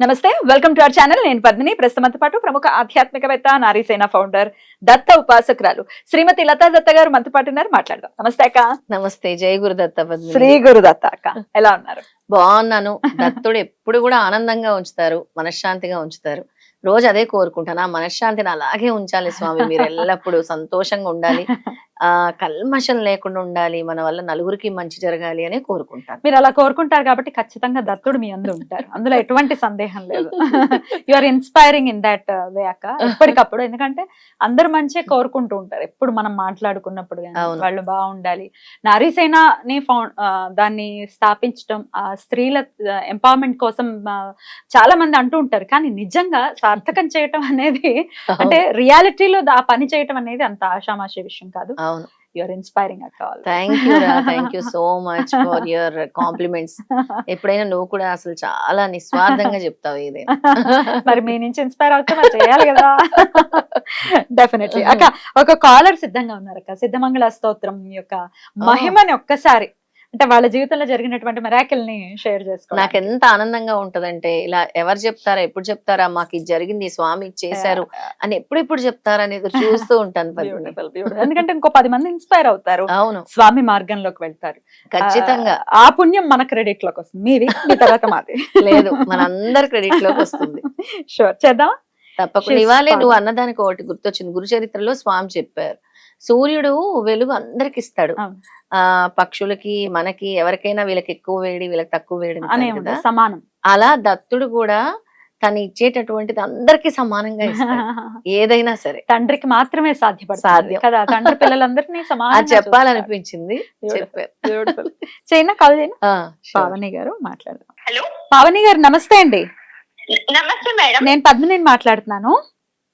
నమస్తే welcome to our channel. నేను పద్మిని. ప్రస్తుతంతో పాటు ప్రముఖ ఆధ్యాత్మికవేత్త నారీసేన ఫౌండర్ దత్త ఉపాసకురాలు శ్రీమతి లతా దత్త గారు మనతో పాటు ఉన్నారు. మాట్లాడదాం. నమస్తే అక్క. నమస్తే. జై గురుదత్త పద్మిని. శ్రీ గురు దత్త అక్క. ఎలా ఉన్నారు? బాగున్నాను. దత్తుడు ఎప్పుడు కూడా ఆనందంగా ఉంచుతారు మనశ్శాంతిగా ఉంచుతారు. రోజు అదే కోరుకుంటాను. ఆ మనశ్శాంతిని అలాగే ఉంచాలి స్వామి. మీరు ఎల్లప్పుడూ సంతోషంగా ఉండాలి. కల్మషం లేకుండా ఉండాలి మన వల్ల నలుగురికి మంచి జరగాలి అని కోరుకుంటాను. మీరు అలా కోరుకుంటారు కాబట్టి ఖచ్చితంగా దత్తుడు మీ అందు ఉంటారు. అందులో ఎటువంటి సందేహం లేదు. You are inspiring in that way అక్క. ఎప్పటికప్పుడు. ఎందుకంటే అందరు మంచిగా కోరుకుంటూ ఉంటారు. ఎప్పుడు మనం మాట్లాడుకున్నప్పుడు. వాళ్ళు బాగుండాలి. నారీసేనని ఫౌండ్ దాన్ని స్థాపించడం ఆ స్త్రీల ఎంపవర్మెంట్ కోసం చాలా మంది అంటూ ఉంటారు. కానీ నిజంగా సార్థకం చేయటం అనేది అంటే రియాలిటీలో ఆ పని చేయటం అనేది అంత ఆషామాషి విషయం కాదు. అవును. యు ఆర్ ఇన్స్పైరింగ్ అక్క thank you thank you so much for your compliments ఎప్పుడైనా నువ్వు కూడా అసలు చాలా నిస్వార్థంగా చెప్తావు ఇది. మరి మీ నుంచి ఇన్స్పైర్ అవుతే మరి చేయాలి కదా. డెఫినెట్లీ అక్క ఒక కాలర్ సిద్ధంగా ఉన్నారు అక్క. సిద్ధమంగళ స్తోత్రం యొక్క మహిమని ఒక్కసారి అంటే వాళ్ళ జీవితంలో జరిగినటువంటి మెరాకిల్ని షేర్ చేసుకో నాకు ఎంత ఆనందంగా ఉంటదంటే ఇలా ఎవరు చెప్తారా ఎప్పుడు చెప్తారా మాకు ఇది జరిగింది స్వామి చేశారు అని ఎప్పుడెప్పుడు చెప్తారా అనేది చూస్తూ ఉంటాను. ఎందుకంటే ఇంకో పది మంది ఇన్స్పైర్ అవుతారు. అవును. స్వామి మార్గంలోకి వెళ్తారు. ఖచ్చితంగా. ఆ పుణ్యం మన క్రెడిట్లోకి వస్తుంది. మీది మీ తర్వాత మాది. లేదు మనందరి క్రెడిట్లోకి వస్తుంది. షూర్ చేద్దాం తప్పకుండా. ఇవాళే నువ్వు. అన్నదానికి ఒకటి గుర్తొచ్చింది. గురు చరిత్రలో స్వామి చెప్పారు. సూర్యుడు వెలుగు అందరికి ఇస్తాడు. ఆ పక్షులకి మనకి ఎవరికైనా వీళ్ళకి ఎక్కువ వేడి వీళ్ళకి తక్కువ వేడి సమానం. అలా దత్తుడు కూడా తను ఇచ్చేటటువంటిది అందరికి సమానంగా ఇస్తాడు. ఏదైనా సరే. తండ్రికి మాత్రమే సాధ్యపడుతుంది. సాధ్యం. కదా తండ్రి పిల్లలందరినీ అది సమానంగా చెప్పాలనిపించింది. China call. పావని గారు మాట్లాడదాం. హలో. పావని గారు నమస్తే అండి. నమస్తే మేడం. నేను పద్మిని మాట్లాడుతున్నాను.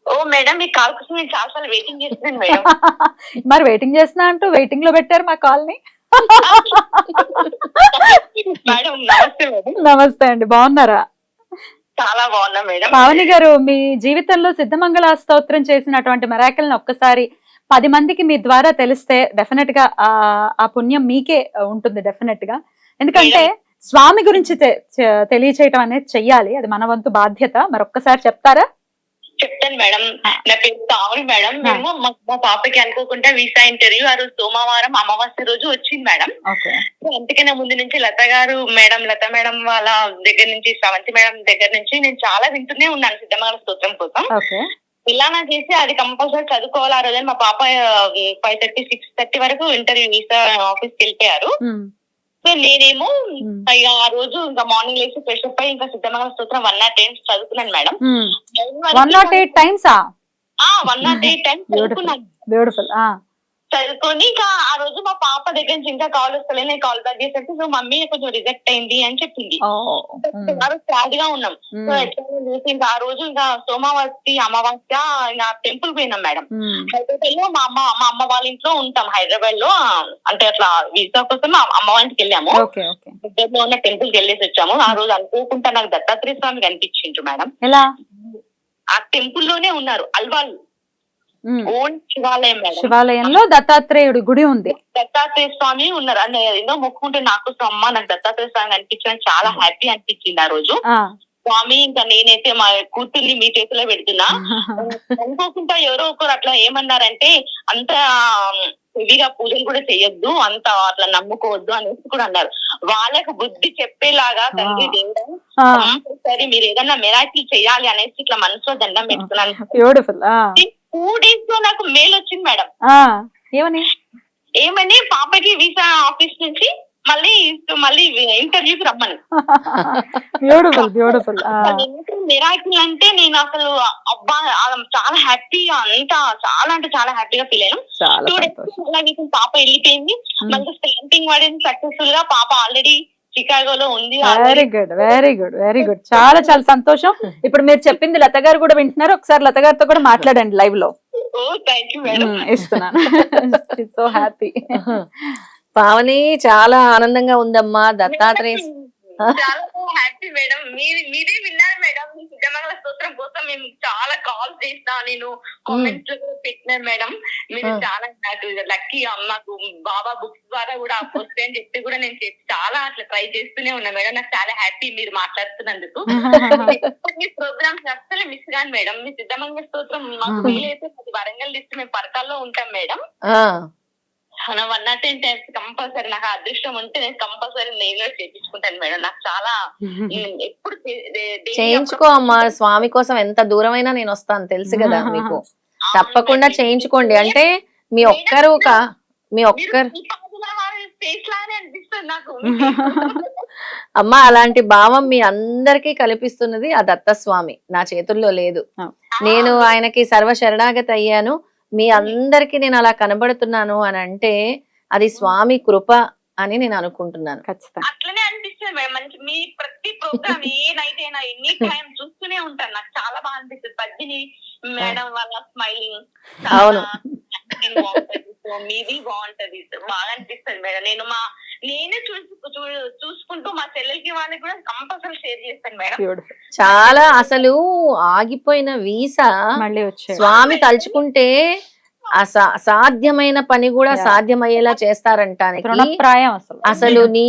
ఓ మేడం మీ కాల్ కోసం నేను చాలా సార్లు వెయిటింగ్ చేస్తున్నాను మేడం. మరి వెయిటింగ్ చేస్తున్నా అంటూ వెయిటింగ్లో పెట్టారు మా కాల్ని మేడం నమస్తే మేడం. నమస్తే అండి బాగున్నారా? చాలా బాగున్నా మేడం. పావని గారు మీ జీవితంలో సిద్ధమంగళ స్తోత్రం చేసినటువంటి మెరాకిల్ని ఒక్కసారి పది మందికి మీ ద్వారా తెలిస్తే డెఫినెట్గా ఆ పుణ్యం మీకే ఉంటుంది డెఫినెట్గా. ఎందుకంటే స్వామి గురించి తెలియచేయటం అనేది చెయ్యాలి అది మన వంతు బాధ్యత. మరి ఒక్కసారి చెప్తారా? చెప్తాను మేడం. నా పేరు పావని మేడం. మేము మా పాపకి అనుకోకుండా వీసా ఇంటర్వ్యూ ఆ రోజు సోమవారం అమావాస్య రోజు వచ్చింది మేడం. అందుకనే ముందు నుంచి లత గారు మేడం లత మేడం వాళ్ళ దగ్గర నుంచి శ్రవంతి మేడం దగ్గర నుంచి నేను చాలా వింటూనే ఉన్నాను సిద్ధమంగళ స్తోత్రం కోసం. ఇలానా చేసి అది కంపల్సరీ చదువుకోవాలి ఆ రోజు. మా పాప ఫైవ్ థర్టీ సిక్స్ థర్టీ వరకు ఇంటర్వ్యూ వీసా ఆఫీస్కి వెళ్ళిపోయారు. నేనేమో ఇక ఆ రోజు ఇంకా మార్నింగ్ లేచి ఫ్రెష్ అప్ అయ్యి ఇంకా Siddhamangala Stotram one nought eight చదువుకున్నాను మేడం. వన్ నాట్ ఎయిట్ టైమ్సా వన్ నాట్ ఎయిట్ టైమ్స్ చదువుకున్నాను. బ్యూటిఫుల్ చదువుకొని ఇంకా ఆ రోజు మా పాప దగ్గర నుంచి ఇంకా కాల్ వస్తలే నేను కాల్ బ్యాక్ చేసేసి సో మమ్మీ కొంచెం రిజెక్ట్ అయింది అని చెప్పింది. సాడ్గా ఉన్నాం. సో ఇంకా ఆ రోజు ఇంకా సోమవారి అమావాస్య ఇంకా టెంపుల్ పోయినాం మేడం. హైదరాబాద్లో మా అమ్మ మా అమ్మ వాళ్ళ ఇంట్లో ఉంటాం హైదరాబాద్లో అంటే అట్లా వీసా కోసం మా అమ్మ వాళ్ళ ఇంటికి వెళ్ళాము. దగ్గరలో ఉన్న టెంపుల్కి వెళ్ళేసి వచ్చాము. ఆ రోజు అనుకోకుండా నాకు దత్తాత్రేయ స్వామి కనిపించిండ్రు మేడం. ఎలా? ఆ టెంపుల్లోనే ఉన్నారు అల్వాల్ ఓన్ శివాలయం శివాలయంలో దత్తాత్రేయుడి గుడి ఉంది. దత్తాత్రేయ స్వామి ఉన్నారు. అంటే ఏదో మొక్కుంటే నాకు అమ్మ నాకు దత్తాత్రేయ స్వామి అనిపించడం చాలా హ్యాపీ అనిపించింది ఆ రోజు. స్వామి ఇంకా నేనైతే మా కూతుర్ని మీ చేతిలో పెడుతున్నా. అనుకోకుండా ఎవరో ఒకరు అట్లా ఏమన్నారంటే అంత హెవీగా పూజలు కూడా చెయ్యొద్దు అంత అట్లా నమ్ముకోవద్దు అనేసి కూడా అన్నారు. వాళ్ళకు బుద్ధి చెప్పేలాగా తండ్రి దేవుడు సరే మీరు ఏదన్నా మెరాకిల్ చేయాలి అనేసి ఇట్లా మనసులో దండం పెట్టుకున్నాను. టూ డేస్లో నాకు మెయిల్ వచ్చింది మేడం. ఏమని? ఏమని పాపకి వీసా ఆఫీస్ నుంచి మళ్ళీ మళ్ళీ ఇంటర్వ్యూకి రమ్మని. బ్యూటిఫుల్ బ్యూటిఫుల్ మిరాకిల్ అంటే నేను అసలు అబ్బా చాలా హ్యాపీగా అంత చాలా అంటే చాలా హ్యాపీగా ఫీల్ అయ్యాను. టూ డేస్ పాప వెళ్ళిపోయింది. మళ్ళీ స్టాంపింగ్ పడింది సక్సెస్ఫుల్గా పాప ఆల్రెడీ చికాగోలో ఉంది very good very good very good చాలా చాలా సంతోషం. ఇప్పుడు మీరు చెప్పింది లత గారు కూడా వింటున్నారు. ఒకసారి లత గారితో కూడా మాట్లాడండి లైవ్లో. Oh thank you madam um, ఇస్తున్నాను. సో హ్యాపీ పావని చాలా ఆనందంగా ఉందమ్మా దత్తాత్రేయ చాలా హ్యాపీ మేడం మీరు మీరే విన్నారు మేడం సిద్ధమంగళ స్తోత్రం కోసం మేము చాలా కాల్ చేస్తా నేను కామెంట్స్ కూడా పెట్టినాను మేడం. మీరు. చాలా నాకు లక్కీ నాకు బాబా బుక్స్ ద్వారా కూడా వస్తాయి అని చెప్పి కూడా నేను చాలా అట్లా ట్రై చేస్తూనే ఉన్నా మేడం. నాకు చాలా హ్యాపీ మీరు మాట్లాడుతున్నందుకు. మీ ప్రోగ్రామ్స్ అస్సలు మిస్ కాను మేడం. మీ సిద్ధమంగళ స్తోత్రం మాకు. వీలైతే వరంగల్ లిస్ట్ మేము పరకాల్లో ఉంటాం మేడం. మన one nought ten times compulsory నాకు అదృష్టం ఉంటే నేను కంపల్సరీ నేను చేయించుకుంటాను మేడం. నాకు చాలా ఎప్పుడు చేయించుకో అమ్మా స్వామి కోసం ఎంత దూరమైనా నేను వస్తాను తెలుసు కదా మీకు. తప్పకుండా. చేయించుకోండి. అంటే మీ ఒక్కరు కా మీ ఒక్కరు అమ్మ అలాంటి భావం మీ అందరికీ కల్పిస్తున్నది ఆ దత్తస్వామి. నా చేతుల్లో లేదు. నేను ఆయనకి సర్వ శరణాగతి అయ్యాను. మీ అందరికీ నేను అలా కనబడుతున్నాను అని అంటే అది స్వామి కృప అని నేను అనుకుంటున్నాను. ఖచ్చితంగా. అట్లనే అనిపిస్తుంది మేడం. మంచి మీ ప్రతి ప్రోగ్రామ్ ఏ నైట్ అయినా ఎనీ టైం చూస్తూనే ఉంటాను. నాకు చాలా బాగా అనిపిస్తుంది. పద్మిని మేడం వాళ్ళ స్మైలింగ్ అవును. మీది బాగుంటది. బాగా అనిపిస్తుంది మేడం. నేను మా నేనే చూసుకుంటూ మా చెల్లెలకి వాళ్ళకి కూడా కంపల్సరీ షేర్ చేస్తాను మేడం. చాలా అసలు ఆగిపోయిన వీసా మళ్ళీ వచ్చే స్వామి తలుచుకుంటే అసా- అసాధ్యమైన పని కూడా. సాధ్యమయ్యేలా చేస్తారంటానికి. అసలు. అసలు నీ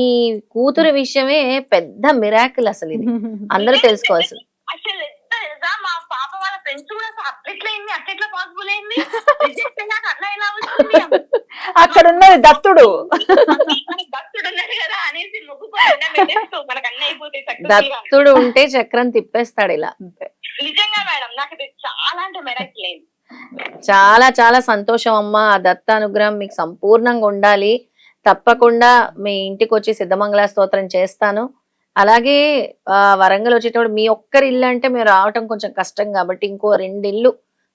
కూతురు విషయమే పెద్ద మిరాకిల్ అసలు ఇది. అందరూ తెలుసుకోవాల్సింది. అసలు ఎంత తెలుసా మా పాప వాళ్ళ ఫ్రెండ్స్ కూడా అసలు అట్లెట్లా అయింది? అట్లెట్లా పాసిబుల్ అయింది? రిజెక్ట్ అయ్యాక అట్లా ఎలా వచ్చింది అక్కడ ఉన్నది దత్తుడు. ఉన్నాడు కదా అనేసి మనకు అన్ని అయిపోతాయి. దత్తుడు ఉంటే చక్రం తిప్పేస్తాడు ఇలా. నిజంగా మేడం నాకు ఇది చాలా అంటే మెరక్ లేదు చాలా చాలా సంతోషం అమ్మా. ఆ దత్త అనుగ్రహం మీకు సంపూర్ణంగా ఉండాలి. తప్పకుండా మీ ఇంటికి వచ్చి సిద్ధమంగళ స్తోత్రం చేస్తాను. అలాగే ఆ, వరంగల్ వచ్చేటప్పుడు మీ ఒక్కరి ఇల్లు అంటే మీరు రావటం కొంచెం కష్టం కాబట్టి ఇంకో రెండు ఇల్లు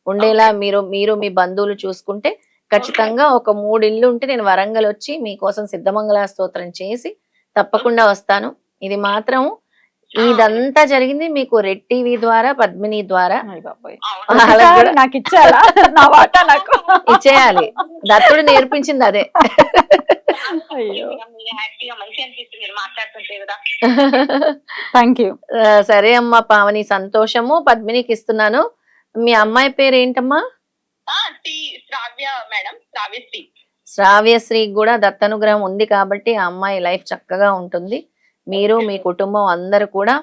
ఉండేలా మీరు మీరు మీ బంధువులు చూసుకుంటే ఖచ్చితంగా ఒక మూడు ఇల్లు ఉంటే నేను వరంగల్ వచ్చి మీకోసం సిద్ధమంగళ స్తోత్రం చేసి తప్పకుండా వస్తాను. ఇది మాత్రం ఇదంతా జరిగింది మీకు రెడ్ టీవీ ద్వారా పద్మిని ద్వారా. నాకు? ఇచ్చేయాలి. దత్తుడు నేర్పించింది అదే. థ్యాంక్ యూ సరే అమ్మా పావని సంతోషము. పద్మినికి ఇస్తున్నాను. మీ అమ్మాయి పేరు ఏంటమ్మా ఆ, శ్రీ శ్రావ్య మేడం శ్రావ్యశ్రీ శ్రావ్యశ్రీకి కూడా దత్తనుగ్రహం ఉంది కాబట్టి ఆ అమ్మాయి లైఫ్ చక్కగా ఉంటుంది. మీరు మీ కుటుంబం అందరూ కూడా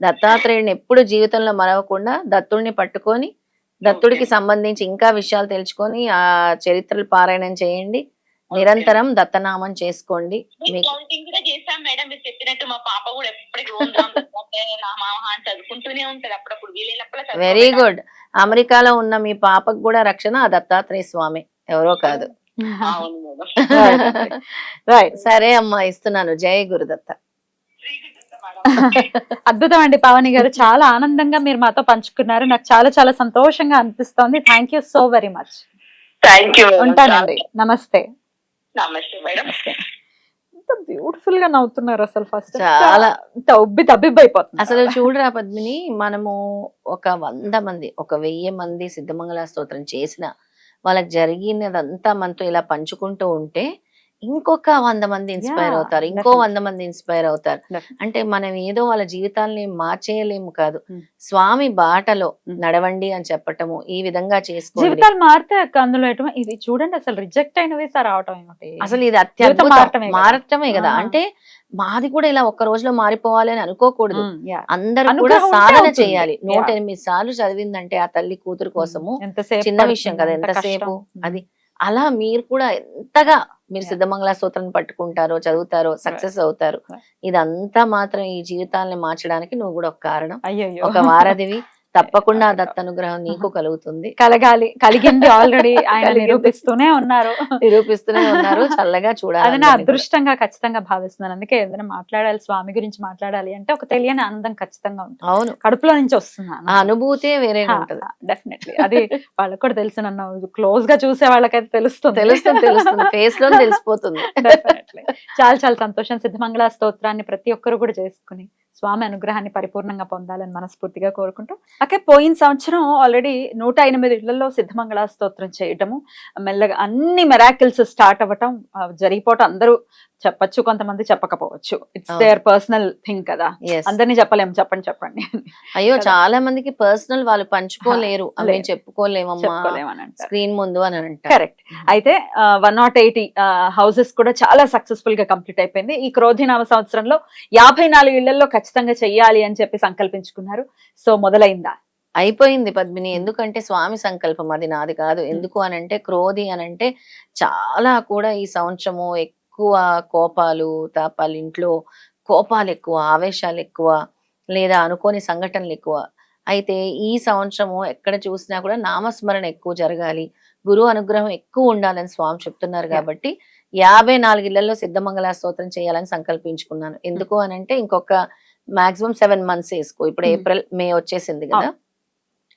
దత్తాత్రేయుడిని ఎప్పుడు జీవితంలో మరవకుండా దత్తుడిని పట్టుకొని దత్తుడికి సంబంధించి ఇంకా విషయాలు తెలుసుకొని ఆ చరిత్రలు పారాయణం చేయండి. నిరంతరం దత్తనామం చేసుకోండి. మీకు కౌంటింగ్ కూడా చేశాం మేడం. మీరు చెప్పినట్టు మా పాప కూడా ఎప్పటికీ ఓం రామ్ దత్తాత్రేయ నమః అని చదువుకుంటూనే ఉంటది అప్పుడప్పుడు. వీలైనప్పుడు చదువుకుంటా. Very good. అమెరికాలో ఉన్న మీ పాపకు కూడా రక్షణ ఆ దత్తాత్రేయ స్వామి. ఎవరో కాదు. రైట్. సరే అమ్మా ఇస్తున్నాను. జై గురుదత్త. అద్భుతం అండి పావని గారు. చాలా ఆనందంగా మీరు మాతో పంచుకున్నారు. నాకు చాలా చాలా సంతోషంగా అనిపిస్తోంది. Thank you so very much thank you ఉంటానండి. నమస్తే. నమస్తే మేడం. ఎంత బ్యూటిఫుల్గా నవ్వుతున్నారు అసలు ఫస్ట్ చాలా. ఇంత ఉబ్బి తబ్బిబ్బైపోతుంది అసలు చూడరా పద్మిని మనము ఒక వంద మంది ఒక వెయ్యి మంది సిద్ధమంగళ స్తోత్రం చేసిన వాళ్ళకి జరిగినదంతా మనతో ఇలా పంచుకుంటూ ఉంటే ఇంకొక వంద మంది ఇన్స్పైర్ అవుతారు ఇంకో. వంద మంది ఇన్స్పైర్ అవుతారు. అంటే మనం ఏదో వాళ్ళ జీవితాల్ని మార్చేయలేము కాదు Mm. స్వామి బాటలో Mm. నడవండి అని చెప్పటము ఈ విధంగా చేసుకోండి జీవితాలు మారితే అందులో ఇది చూడండి అసలు రిజెక్ట్ అయినవి సార్ రావటం ఏమిటి అసలు ఇది అత్యద్భుతం మారటమే కదా. అంటే మాది కూడా ఇలా ఒక్క రోజులో మారిపోవాలి అని అనుకోకూడదు yeah. అందరూ కూడా సాధన. చేయాలి నూట. ఎనిమిది సార్లు చదివిందంటే ఆ తల్లి కూతురు కోసము చిన్న విషయం కదా ఎంత ఎంతసేపు. అది అలా మీరు కూడా ఎంతగా మీరు. సిద్ధమంగళ స్తోత్రం పట్టుకుంటారో చదువుతారో సక్సెస్ అవుతారు. ఇదంతా మాత్రం ఈ జీవితాల్ని మార్చడానికి నువ్వు కూడా ఒక కారణం ఒక వారధివి తప్పకుండా దత్త అనుగ్రహం నీకు కలుగుతుంది. కలగాలి. కలిగింది ఆల్రెడీ ఆయన. నిరూపిస్తూనే ఉన్నారు. నిరూపిస్తూనే ఉన్నారు. చల్లగా చూడాలి అది నా. అదృష్టంగా ఖచ్చితంగా భావిస్తున్నాను. అందుకే ఏదైనా మాట్లాడాలి స్వామి గురించి మాట్లాడాలి అంటే ఒక తెలియని ఆనందం ఖచ్చితంగా ఉంటుంది. అవును. కడుపులో నుంచి వస్తుంది ఆ అనుభూతే వేరేగా ఉంటది. డెఫినెట్లీ అది వాళ్ళకి కూడా తెలుసు నన్ను. క్లోజ్గా చూసే వాళ్ళకైతే తెలుస్తుంది. తెలుస్తుంది తెలుస్తుంది. ఫేస్లో తెలిసిపోతుంది. చాలా చాలా. సంతోషం సిద్ధమంగళ స్తోత్రాన్ని ప్రతి ఒక్కరు కూడా చేసుకుని స్వామి అనుగ్రహాన్ని పరిపూర్ణంగా పొందాలని మనస్ఫూర్తిగా కోరుకుంటూ అకే పోయిన సంవత్సరం ఆల్రెడీ నూట ఎనిమిది ఇళ్ళలో సిద్ధమంగళ స్తోత్రం చేయటము మెల్లగా అన్ని మెరాకిల్స్ స్టార్ట్ అవ్వటం జరిగిపోవటం అందరూ చెప్పచ్చు కొంతమంది చెప్పకపోవచ్చు. ఇట్స్. దేర్ పర్సనల్ థింగ్ కదా. అందరినీ చెప్పలేము చెప్పండి చెప్పండి అయ్యో. చాలా మందికి పర్సనల్ వాళ్ళు పంచుకోలేరు. చెప్పుకోలేమమ్మా అంటారు. స్క్రీన్ ముందు అని అంటారు. కరెక్ట్ అయితే వన్ నాట్ ఎయిటీ హౌసెస్ కూడా చాలా సక్సెస్ఫుల్గా కంప్లీట్ అయిపోయింది. ఈ క్రోధినామ సంవత్సరంలో యాభై నాలుగు ఇళ్ళలో ఖచ్చితంగా చెయ్యాలి అని చెప్పి సంకల్పించుకున్నారు. సో మొదలైందా? అయిపోయింది పద్మిని. ఎందుకంటే స్వామి సంకల్పం అది నాది కాదు. ఎందుకు అనంటే క్రోధి అనంటే చాలా కూడా ఈ సంవత్సరము ఎక్కువ కోపాలు తాపాలు ఇంట్లో కోపాలు ఎక్కువ ఆవేశాలు ఎక్కువ లేదా అనుకోని సంఘటనలు ఎక్కువ. అయితే ఈ సంవత్సరము ఎక్కడ చూసినా కూడా నామస్మరణ ఎక్కువ జరగాలి. గురువు అనుగ్రహం ఎక్కువ ఉండాలని స్వామి చెప్తున్నారు. కాబట్టి యాభై నాలుగు ఇళ్ళలో సిద్ధమంగళ స్తోత్రం చేయాలని సంకల్పించుకున్నాను. ఎందుకు అనంటే ఇంకొక మాక్సిమం సెవెన్ మంత్స్ వేసుకో. ఇప్పుడు. ఏప్రిల్ మే వచ్చేసింది కదా.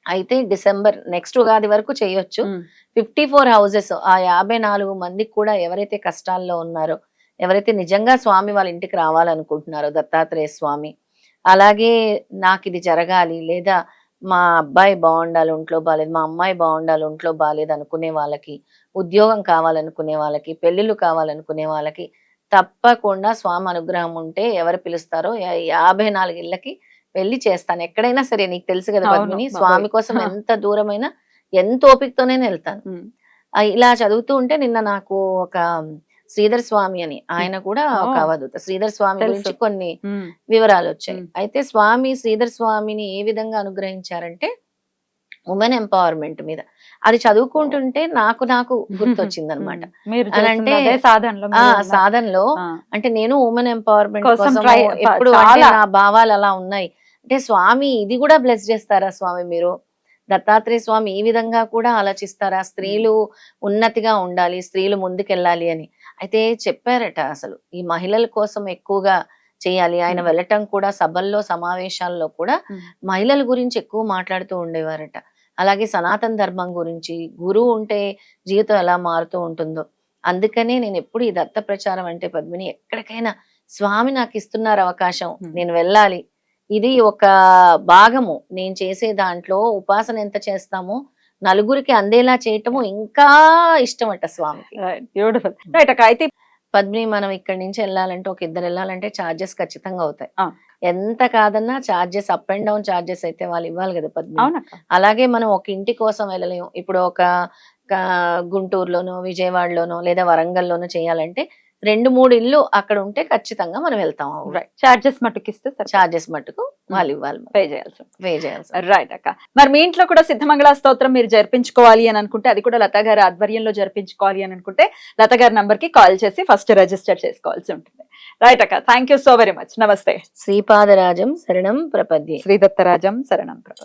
అయితే డిసెంబర్ నెక్స్ట్ ఉగాది వరకు చేయొచ్చు. ఫిఫ్టీ ఫోర్ హౌసెస్ ఆ యాభై నాలుగు మందికి కూడా ఎవరైతే కష్టాల్లో ఉన్నారో ఎవరైతే నిజంగా స్వామి వాళ్ళ ఇంటికి రావాలనుకుంటున్నారో దత్తాత్రేయ స్వామి అలాగే నాకు ఇది జరగాలి లేదా మా అబ్బాయి బాగుండాలి ఒంట్లో బాగాలేదు మా అమ్మాయి బాగుండాలి ఒంట్లో బాగాలేదు అనుకునే వాళ్ళకి ఉద్యోగం కావాలనుకునే వాళ్ళకి పెళ్ళిళ్ళు కావాలనుకునే వాళ్ళకి తప్పకుండా స్వామి అనుగ్రహం ఉంటే ఎవరు పిలుస్తారో యాభై నాలుగు ఇళ్ళకి వెళ్ళి చేస్తాను ఎక్కడైనా సరే నీకు తెలుసు కదా పద్మిని. స్వామి కోసం. ఎంత దూరమైనా ఎంత ఓపికతోనే వెళ్తాను ఇలా చదువుతూ ఉంటే నిన్న నాకు ఒక శ్రీధర్ స్వామి అని ఆయన కూడా ఒక. అవధూత శ్రీధర్ స్వామి. గురించి కొన్ని వివరాలు వచ్చాయి. అయితే స్వామి శ్రీధర్ స్వామిని ఏ విధంగా అనుగ్రహించారంటే ఉమెన్ ఎంపవర్మెంట్ మీద అది చదువుకుంటుంటే నాకు నాకు గుర్తొచ్చింది అనమాట అంటే, సాధనలో అంటే నేను ఉమెన్ ఎంపవర్మెంట్ కోసం ఎప్పుడు నా భావాలు అలా ఉన్నాయి. అంటే స్వామి ఇది కూడా బ్లెస్ చేస్తారా స్వామి మీరు? దత్తాత్రేయ స్వామి ఈ విధంగా కూడా ఆలోచిస్తారా? స్త్రీలు ఉన్నతిగా ఉండాలి స్త్రీలు ముందుకెళ్ళాలి అని. అయితే చెప్పారట అసలు ఈ మహిళల కోసం ఎక్కువగా చేయాలి. ఆయన. వెళ్ళటం కూడా సభల్లో సమావేశాల్లో కూడా మహిళల గురించి ఎక్కువ మాట్లాడుతూ ఉండేవారట. అలాగే సనాతన ధర్మం గురించి గురువు ఉంటే జీవితం ఎలా మారుతూ ఉంటుందో. అందుకనే నేను ఎప్పుడు ఈ దత్త ప్రచారం అంటే పద్మిని ఎక్కడికైనా స్వామి నాకు ఇస్తున్నారు అవకాశం. నేను వెళ్ళాలి. ఇది ఒక భాగము. నేను చేసే దాంట్లో ఉపాసన ఎంత చేస్తామో నలుగురికి అందేలా చేయటము ఇంకా స్వామికి. బ్యూటిఫుల్ రైట్ అక్క. అయితే పద్మిని మనం ఇక్కడి నుంచి వెళ్ళాలంటే ఒక ఇద్దరు వెళ్ళాలంటే ఛార్జెస్ ఖచ్చితంగా అవుతాయి. ఎంత కాదన్నా charges up and down charges అయితే వాళ్ళు ఇవ్వాలి కదా అవునక్క. అలాగే మనం ఒక ఇంటి కోసం వెళ్ళలేము ఇప్పుడు ఒక గుంటూరులోనో విజయవాడలోనో లేదా వరంగల్లోనో చేయాలంటే రెండు మూడు ఇల్లు అక్కడ ఉంటే ఖచ్చితంగా మనం వెళ్తాం. రైట్ చార్జెస్ మట్టుకు ఇస్తే ఛార్జెస్ మట్టుకు వాళ్ళు ఇవ్వాలి పే చేయాల్సి. పే చేయాల్సి రైట్ అక్క. మరి మీ ఇంట్లో కూడా సిద్ధమంగళ స్తోత్రం మీరు జరిపించుకోవాలి అని అనుకుంటే అది కూడా లత గారి ఆధ్వర్యంలో జరిపించుకోవాలి అని అనుకుంటే లత గారి నంబర్కి కాల్ చేసి ఫస్ట్ రిజిస్టర్ చేసుకోవాల్సి ఉంటుంది. రైట్ అక్క. Thank you so very much నమస్తే. శ్రీపాదరాజం శరణం ప్రపద్యే. శ్రీదత్తరాజం శరణం ప్రభు